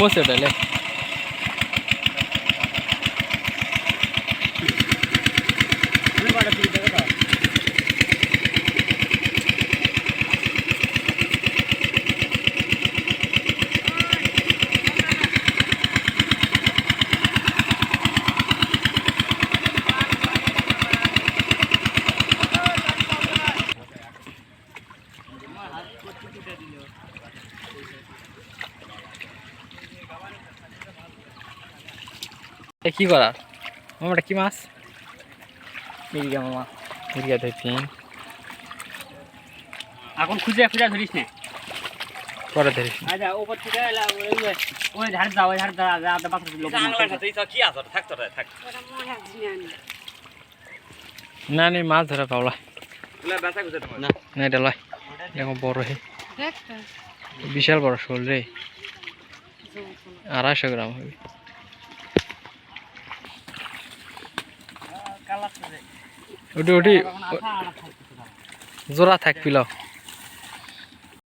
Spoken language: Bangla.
മൂസിട്ടല്ലേ Thank you. কি করার মামাটা কি মাছ? মির্গা মামা। মুরগিয়া ধরছেন এখন খুঁজে খুঁজে ধরিস না। পরে ধরিস। আচ্ছা ওপর থেকে ওই ঝাড় দাও ওই ঝাড় দাও আধা পাত্র লোক না নি মাছ ধরা পাওলা না এটা লয়। দেখো বড় হে। বিশাল বড় শোল রে। আড়াইশো গ্রাম হবে। ওটি ওটি জোড়া থাকবিল